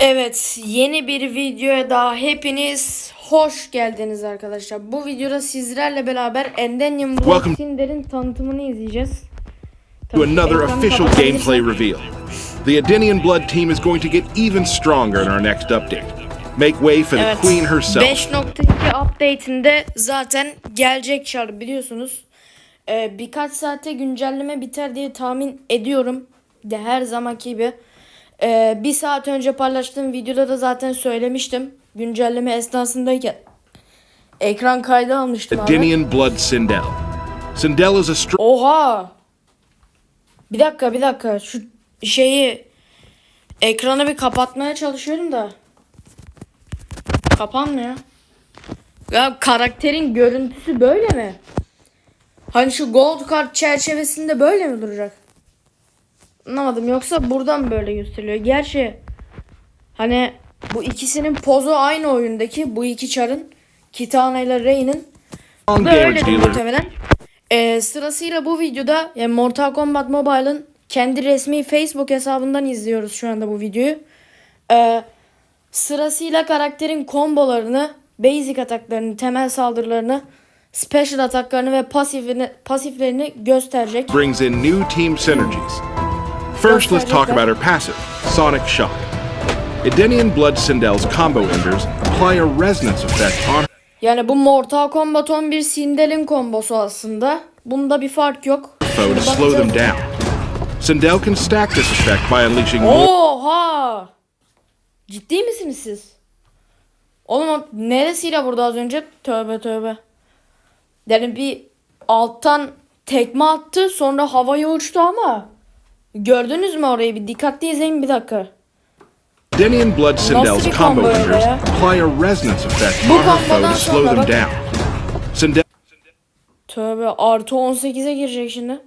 Evet, yeni bir videoya daha hepiniz hoş geldiniz arkadaşlar. Bu videoda sizlerle beraber Endenyum Welcome. Blood Cinder'in tanıtımını izleyeceğiz. to another official gameplay reveal. The Adenian Blood team is going to get even stronger in our next update. Make way for the Queen herself. 5.2 update'inde zaten gelecek şarkı biliyorsunuz. Ee, birkaç saate güncelleme biter diye tahmin ediyorum. De her zamanki gibi. Ee, bir saat önce paylaştığım videoda da zaten söylemiştim. Güncelleme esnasındayken ekran kaydı almıştım abi. Blood Sindel. Sindel is a Oha! Bir dakika bir dakika şu şeyi ekranı bir kapatmaya çalışıyorum da kapanmıyor. Ya karakterin görüntüsü böyle mi? Hani şu gold kart çerçevesinde böyle mi duracak? Anlamadım yoksa buradan böyle gösteriliyor. Gerçi hani bu ikisinin pozu aynı oyundaki bu iki çarın Kitana ile Rey'nin Böyle dealer. muhtemelen. Ee, sırasıyla bu videoda yani Mortal Kombat Mobile'ın kendi resmi Facebook hesabından izliyoruz şu anda bu videoyu. Ee, sırasıyla karakterin kombolarını, basic ataklarını, temel saldırılarını, special ataklarını ve pasifini, pasiflerini gösterecek. brings in new team synergies. First, let's talk about her passive, Sonic Shock. Edenian Blood Sindel's combo enders apply a resonance effect on Yani bu Mortal Kombat 11 Sindel'in kombosu aslında. Bunda bir fark yok. foe to slow them down. Sindel can stack this effect by unleashing more Oha! Ciddi misiniz siz? Oğlum o neresiyle vurdu az önce? Tövbe tövbe. Yani bir alttan tekme attı sonra havaya uçtu ama. Gördünüz mü orayı? Bir dikkatli izleyin bir dakika. Edenian Blood Sindel's combo ya? apply a resonance effect on her foe to slow them down. Sindel Tövbe artı 18'e girecek şimdi.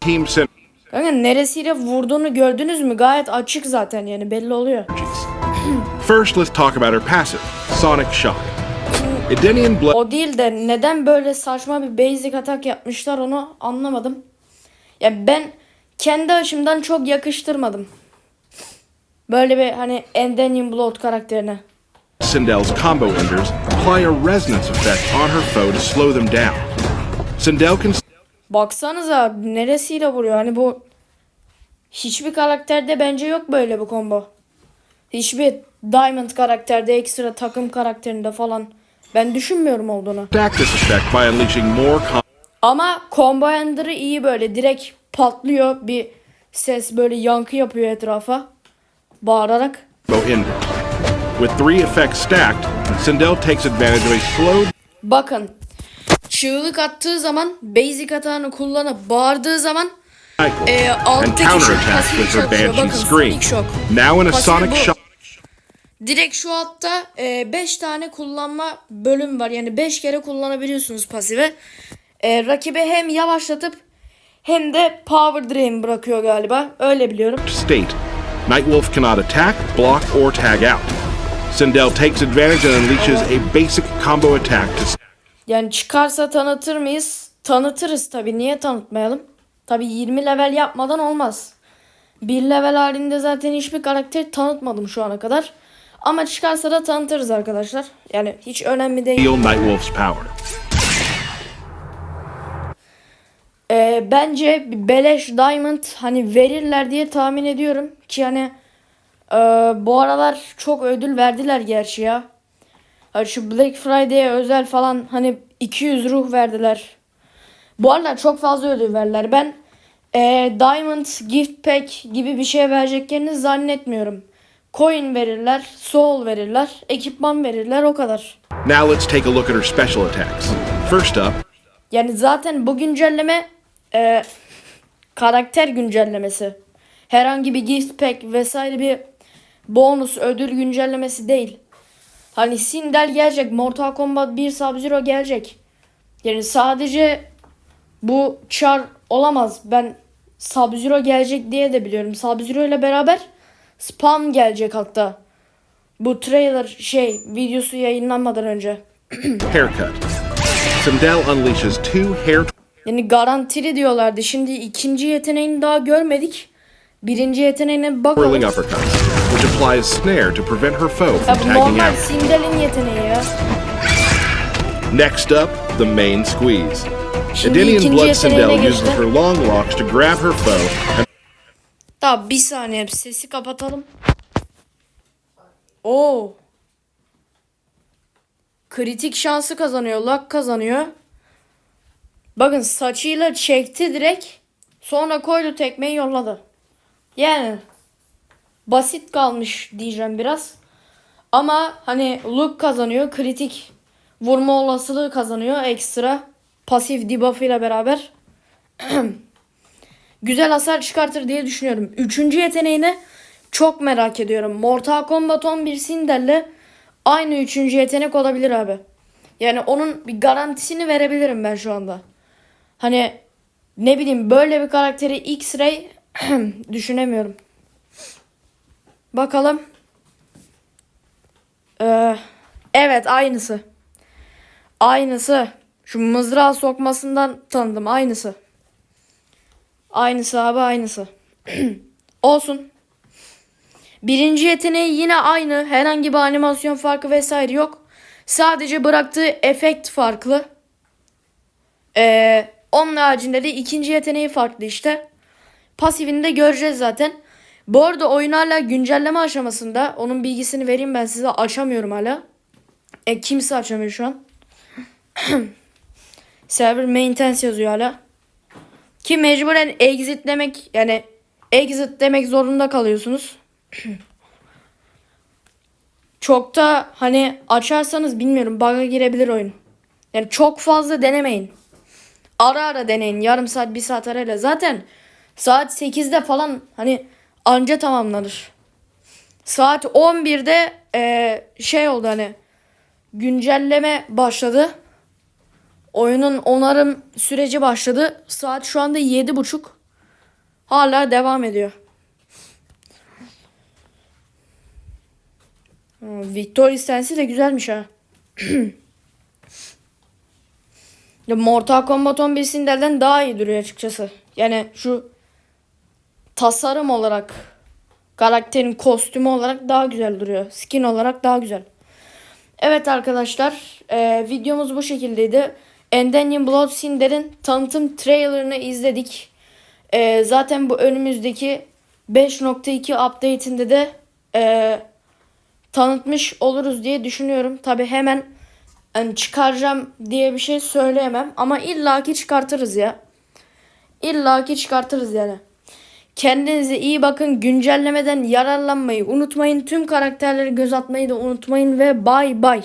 team synergies. Kanka neresiyle vurduğunu gördünüz mü? Gayet açık zaten yani belli oluyor. First, let's talk about her passive, Sonic Shock. Edenian Blood O değil de neden böyle saçma bir basic atak yapmışlar onu anlamadım. Ya ben kendi açımdan çok yakıştırmadım. Böyle bir hani Endymion Blood karakterine. Sindel's combo enders apply a resonance effect on her foe to slow them down. Sindel can Baksanıza neresiyle vuruyor hani bu hiçbir karakterde bence yok böyle bir combo. Hiçbir Diamond karakterde ekstra takım karakterinde falan ben düşünmüyorum olduğunu. Ama combo ender'ı iyi böyle direkt patlıyor bir ses böyle yankı yapıyor etrafa bağırarak. With three effects stacked, Sindel takes advantage of a slow Bakın çığlık attığı zaman basic atağını kullanıp bağırdığı zaman Ee, alttaki with her çalışıyor. Bakın. Sonic Shock. Now in a Sonic. Shock direkt şu hatta 5 tane kullanma bölüm var. Yani 5 kere kullanabiliyorsunuz pasifi. E, rakibi hem yavaşlatıp hem de power drain bırakıyor galiba. Öyle biliyorum. state, Nightwolf cannot attack, block, or tag out. Sindel takes advantage and unleashes a basic combo attack to Yani çıkarsa tanıtır mıyız? Tanıtırız tabi. Niye tanıtmayalım? Tabi 20 level yapmadan olmaz. 1 level halinde zaten hiçbir karakter tanıtmadım şu ana kadar. Ama çıkarsa da tanıtırız arkadaşlar. Yani hiç önemli değil. Nightwolf's power. Bence beleş diamond hani verirler diye tahmin ediyorum. Ki hani e, bu aralar çok ödül verdiler gerçi ya. Hani şu Black Friday'e özel falan hani 200 ruh verdiler. Bu aralar çok fazla ödül verdiler. Ben e, Diamond Gift Pack gibi bir şey vereceklerini zannetmiyorum. Coin verirler, soul verirler, ekipman verirler o kadar. Now let's take a look at her special attacks. First up, Yani zaten bu güncelleme e, karakter güncellemesi. Herhangi bir gift pack vesaire bir bonus ödül güncellemesi değil. Hani Sindel gelecek, Mortal Kombat 1 Sub-Zero gelecek. Yani sadece bu çar olamaz. Ben Sub-Zero gelecek diye de biliyorum. Sub-Zero ile beraber Spawn gelecek hatta. Bu trailer şey videosu yayınlanmadan önce. haircut. Sindel unleashes two hair Yani garantili diyorlardı. Şimdi ikinci yeteneğini daha görmedik. Birinci yeteneğine bakalım. whirling uppercuts, which apply a snare to prevent her foe Ya from bu normal. Sindel'in yeteneği ya. Next up, the main squeeze. İkinci Blood Sindel uses her long locks to grab her foe and Tamam bir saniye sesi kapatalım. Oo. Kritik şansı kazanıyor. Luck kazanıyor. Bakın saçıyla çekti direkt. Sonra koydu tekmeyi yolladı. Yani basit kalmış diyeceğim biraz. Ama hani look kazanıyor. Kritik vurma olasılığı kazanıyor ekstra. Pasif debuff ile beraber. güzel hasar çıkartır diye düşünüyorum. Üçüncü yeteneğini çok merak ediyorum. Mortal Kombat 11 Sindel'le aynı üçüncü yetenek olabilir abi. Yani onun bir garantisini verebilirim ben şu anda. Hani ne bileyim böyle bir karakteri X-Ray düşünemiyorum. Bakalım. Ee, evet aynısı. Aynısı. Şu mızrağı sokmasından tanıdım aynısı. Aynısı abi aynısı. Olsun. Birinci yeteneği yine aynı. Herhangi bir animasyon farkı vesaire yok. Sadece bıraktığı efekt farklı. Ee, onun haricinde de ikinci yeteneği farklı işte. Pasifini de göreceğiz zaten. Bu arada oyun güncelleme aşamasında. Onun bilgisini vereyim ben size. Açamıyorum hala. E, kimse açamıyor şu an. Server maintenance yazıyor hala. Ki mecburen exit demek yani exit demek zorunda kalıyorsunuz. çok da hani açarsanız bilmiyorum bug'a girebilir oyun. Yani çok fazla denemeyin. Ara ara deneyin. Yarım saat bir saat arayla. Zaten saat 8'de falan hani anca tamamlanır. Saat 11'de eee, şey oldu hani güncelleme başladı. Oyunun onarım süreci başladı. Saat şu anda yedi buçuk. Hala devam ediyor. Ha, Victor istensi de güzelmiş ha. ya Mortal Kombat 11 Sindel'den daha iyi duruyor açıkçası. Yani şu tasarım olarak karakterin kostümü olarak daha güzel duruyor. Skin olarak daha güzel. Evet arkadaşlar e, videomuz bu şekildeydi. Ender'in Blood Cinder'in tanıtım trailerını izledik. E, zaten bu önümüzdeki 5.2 update'inde de e, tanıtmış oluruz diye düşünüyorum. Tabi hemen hani çıkaracağım diye bir şey söyleyemem ama illaki çıkartırız ya. İllaki çıkartırız yani. Kendinize iyi bakın. Güncellemeden yararlanmayı unutmayın. Tüm karakterleri göz atmayı da unutmayın ve bay bay.